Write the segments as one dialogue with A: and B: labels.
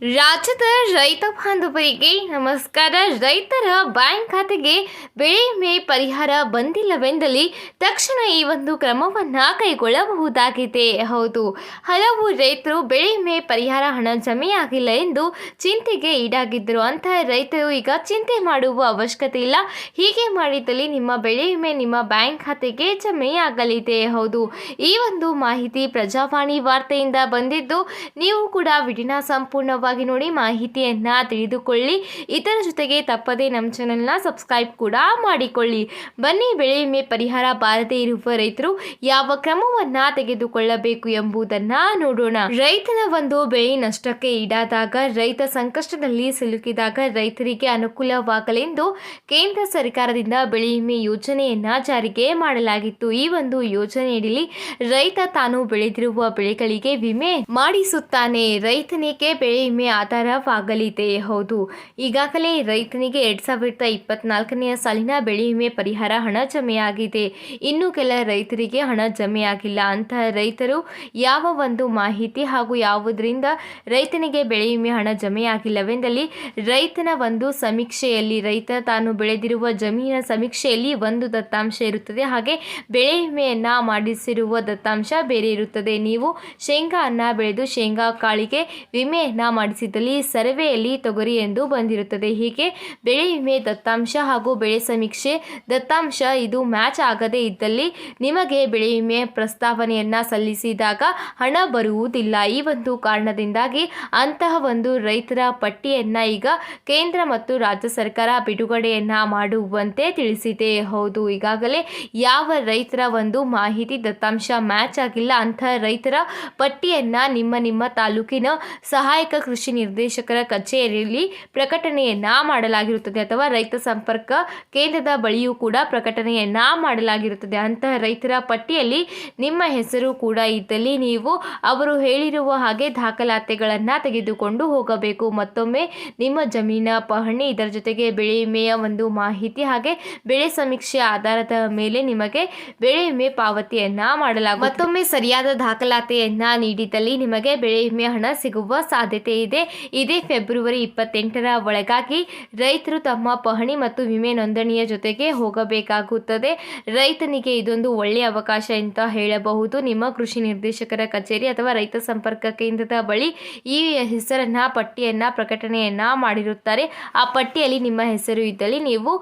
A: ರಾಜ್ಯದ ರೈತ ಬಾಂಧವರಿಗೆ ನಮಸ್ಕಾರ. ರೈತರ ಬ್ಯಾಂಕ್ ಖಾತೆಗೆ ಬೆಳೆ ವಿಮೆ ಪರಿಹಾರ ಬಂದಿಲ್ಲವೆಂದಲ್ಲಿ ತಕ್ಷಣ ಈ ಒಂದು ಕ್ರಮವನ್ನು ಕೈಗೊಳ್ಳಬಹುದಾಗಿದೆ. ಹೌದು, ಹಲವು ರೈತರು ಬೆಳೆ ವಿಮೆ ಪರಿಹಾರ ಹಣ ಜಮೆಯಾಗಿಲ್ಲ ಎಂದು ಚಿಂತೆಗೆ ಈಡಾಗಿದ್ದರು. ಅಂತಹ ರೈತರು ಈಗ ಚಿಂತೆ ಮಾಡುವ ಅವಶ್ಯಕತೆ ಇಲ್ಲ. ಹೀಗೆ ಮಾಡಿದಲ್ಲಿ ನಿಮ್ಮ ಬೆಳೆ ವಿಮೆ ನಿಮ್ಮ ಬ್ಯಾಂಕ್ ಖಾತೆಗೆ ಜಮೆಯಾಗಲಿದೆ ಹೌದು, ಈ ಒಂದು ಮಾಹಿತಿ ಪ್ರಜಾವಾಣಿ ವಾರ್ತೆಯಿಂದ ಬಂದಿದ್ದು, ನೀವು ಕೂಡ ವಿಡಿನ ಸಂಪೂರ್ಣವಾಗಿ ನೋಡಿ ಮಾಹಿತಿಯನ್ನ ತಿಳಿದುಕೊಳ್ಳಿ. ಇದರ ಜೊತೆಗೆ ತಪ್ಪದೇ ನಮ್ಮ ಚಾನೆಲ್ನ ಸಬ್ಸ್ಕ್ರೈಬ್ ಕೂಡ ಮಾಡಿಕೊಳ್ಳಿ. ಬನ್ನಿ, ಬೆಳೆ ವಿಮೆ ಪರಿಹಾರ ಬಾರದೇ ಇರುವ ರೈತರು ಯಾವ ಕ್ರಮವನ್ನ ತೆಗೆದುಕೊಳ್ಳಬೇಕು ಎಂಬುದನ್ನು ನೋಡೋಣ. ರೈತನ ಒಂದು ಬೆಳೆ ನಷ್ಟಕ್ಕೆ ಈಡಾದಾಗ, ರೈತ ಸಂಕಷ್ಟದಲ್ಲಿ ಸಿಲುಕಿದಾಗ ರೈತರಿಗೆ ಅನುಕೂಲವಾಗಲೆಂದು ಕೇಂದ್ರ ಸರ್ಕಾರದಿಂದ ಬೆಳೆ ವಿಮೆ ಯೋಜನೆಯನ್ನ ಜಾರಿಗೆ ಮಾಡಲಾಗಿತ್ತು. ಈ ಒಂದು ಯೋಜನೆಯಡಿಲಿ ರೈತ ತಾನು ಬೆಳೆದಿರುವ ಬೆಳೆಗಳಿಗೆ ವಿಮೆ ಮಾಡಿಸುತ್ತಾನೆ. ರೈತನಿಗೆ ಬೆಳೆ ವಿಮೆ ಆಧಾರವಾಗಲಿದೆ. ಹೌದು. ಈಗಾಗಲೇ ರೈತನಿಗೆ ಎರಡ್ ಸಾವಿರದ ಇಪ್ಪತ್ನಾಲ್ಕನೆಯ ಸಾಲಿನ ಬೆಳೆ ವಿಮೆ ಪರಿಹಾರ ಹಣ ಜಮೆಯಾಗಿದೆ. ಇನ್ನು ಕೆಲ ರೈತರಿಗೆ ಹಣ ಜಮೆಯಾಗಿಲ್ಲ. ಅಂತಹ ರೈತರು ಯಾವ ಒಂದು ಮಾಹಿತಿ ಹಾಗೂ ಯಾವುದರಿಂದ ರೈತನಿಗೆ ಬೆಳೆ ವಿಮೆ ಹಣ ಜಮೆಯಾಗಿಲ್ಲವೆಂದಲ್ಲಿ ರೈತನ ಒಂದು ಸಮೀಕ್ಷೆಯಲ್ಲಿ, ರೈತ ತಾನು ಬೆಳೆದಿರುವ ಜಮೀನಿನ ಸಮೀಕ್ಷೆಯಲ್ಲಿ ಒಂದು ದತ್ತಾಂಶ ಇರುತ್ತದೆ. ಹಾಗೆ ಬೆಳೆ ವಿಮೆಯನ್ನು ಮಾಡಿಸಿರುವ ದತ್ತಾಂಶ ಬೇರೆ ಇರುತ್ತದೆ. ನೀವು ಶೇಂಗಾ ಅನ್ನ ಬೆಳೆದು ಶೇಂಗಾ ಕಾಳಿಗೆ ವಿಮೆಯನ್ನ ಮಾಡಿಸಿದಲ್ಲಿ ಸರ್ವೆಯಲ್ಲಿ ತೊಗರಿ ಎಂದು ಬಂದಿರುತ್ತದೆ. ಹೀಗೆ ಬೆಳೆ ವಿಮೆ, ದತ್ತಾಂಶ ಹಾಗೂ ಬೆಳೆ ಸಮೀಕ್ಷೆ, ದತ್ತಾಂಶ ಇದು ಮ್ಯಾಚ್ ಆಗದೇ ಇದ್ದಲ್ಲಿ ನಿಮಗೆ ಬೆಳೆ ವಿಮೆ ಪ್ರಸ್ತಾವನೆಯನ್ನು ಸಲ್ಲಿಸಿದಾಗ ಹಣ ಬರುವುದಿಲ್ಲ. ಈ ಒಂದು ಕಾರಣದಿಂದಾಗಿ ಅಂತಹ ಒಂದು ರೈತರ ಪಟ್ಟಿಯನ್ನು ಈಗ ಕೇಂದ್ರ ಮತ್ತು ರಾಜ್ಯ ಸರ್ಕಾರ ಬಿಡುಗಡೆಯನ್ನು ಮಾಡುವಂತೆ ತಿಳಿಸಿದೆ. ಹೌದು, ಈಗಾಗಲೇ ಯಾವ ರೈತರ ಒಂದು ಮಾಹಿತಿ, ದತ್ತಾಂಶ ಮ್ಯಾಚ್ ಆಗಿಲ್ಲ. ಅಂತಹ ರೈತರ ಪಟ್ಟಿಯನ್ನು ನಿಮ್ಮ ನಿಮ್ಮ ತಾಲೂಕಿನ ಸಹಾಯಕ ನಿರ್ದೇಶಕರ ಕಚೇರಿಯಲ್ಲಿ ಪ್ರಕಟಣೆಯನ್ನ ಮಾಡಲಾಗಿರುತ್ತದೆ ಅಥವಾ ರೈತ ಸಂಪರ್ಕ ಕೇಂದ್ರದ ಬಳಿಯೂ ಕೂಡ ಪ್ರಕಟಣೆಯನ್ನ ಮಾಡಲಾಗಿರುತ್ತದೆ. ಅಂತಹ ರೈತರ ಪಟ್ಟಿಯಲ್ಲಿ ನಿಮ್ಮ ಹೆಸರು ಕೂಡ ಇದ್ದಲ್ಲಿ ನೀವು ಅವರು ಹೇಳಿರುವ ಹಾಗೆ ದಾಖಲಾತಿಗಳನ್ನು ತೆಗೆದುಕೊಂಡು ಹೋಗಬೇಕು. ಮತ್ತೊಮ್ಮೆ ನಿಮ್ಮ ಜಮೀನ ಪಹಣಿ, ಇದರ ಜೊತೆಗೆ ಬೆಳೆ ವಿಮೆಯ ಒಂದು ಮಾಹಿತಿ ಹಾಗೆ ಬೆಳೆ ಸಮೀಕ್ಷೆ ಆಧಾರದ ಮೇಲೆ ನಿಮಗೆ ಬೆಳೆ ವಿಮೆ ಪಾವತಿಯನ್ನ ಮಾಡಲಾಗುತ್ತದೆ. ಮತ್ತೊಮ್ಮೆ ಸರಿಯಾದ ದಾಖಲಾತಿಯನ್ನ ನೀಡಿದಲ್ಲಿ ನಿಮಗೆ ಬೆಳೆ ವಿಮೆ ಹಣ ಸಿಗುವ ಸಾಧ್ಯತೆ ಇದೆ. ಇದೇ ಫೆಬ್ರವರಿ ಇಪ್ಪತ್ತೆಂಟರ ಒಳಗಾಗಿ ರೈತರು ತಮ್ಮ ಪಹಣಿ ಮತ್ತು ವಿಮೆ ನೋಂದಣಿಯ ಜೊತೆಗೆ ಹೋಗಬೇಕಾಗುತ್ತದೆ. ರೈತನಿಗೆ ಇದೊಂದು ಒಳ್ಳೆಯ ಅವಕಾಶ ಅಂತ ಹೇಳಬಹುದು. ನಿಮ್ಮ ಕೃಷಿ ನಿರ್ದೇಶಕರ ಕಚೇರಿ ಅಥವಾ ರೈತ ಸಂಪರ್ಕ ಕೇಂದ್ರದ ಬಳಿ ಈ ಹೆಸರನ್ನ, ಪಟ್ಟಿಯನ್ನ, ಪ್ರಕಟಣೆಯನ್ನ ಮಾಡಿರುತ್ತಾರೆ. ಆ ಪಟ್ಟಿಯಲ್ಲಿ ನಿಮ್ಮ ಹೆಸರು ಇದ್ದಲ್ಲಿ ನೀವು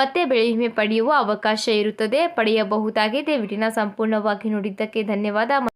A: ಮತ್ತೆ ಬೆಳೆ ವಿಮೆ ಪಡೆಯುವ ಅವಕಾಶ ಇರುತ್ತದೆ. ಪಡೆಯಬಹುದಾಗಿದೆ. ವಿಡಿನ ಸಂಪೂರ್ಣವಾಗಿ ನೋಡಿದ್ದಕ್ಕೆ ಧನ್ಯವಾದ.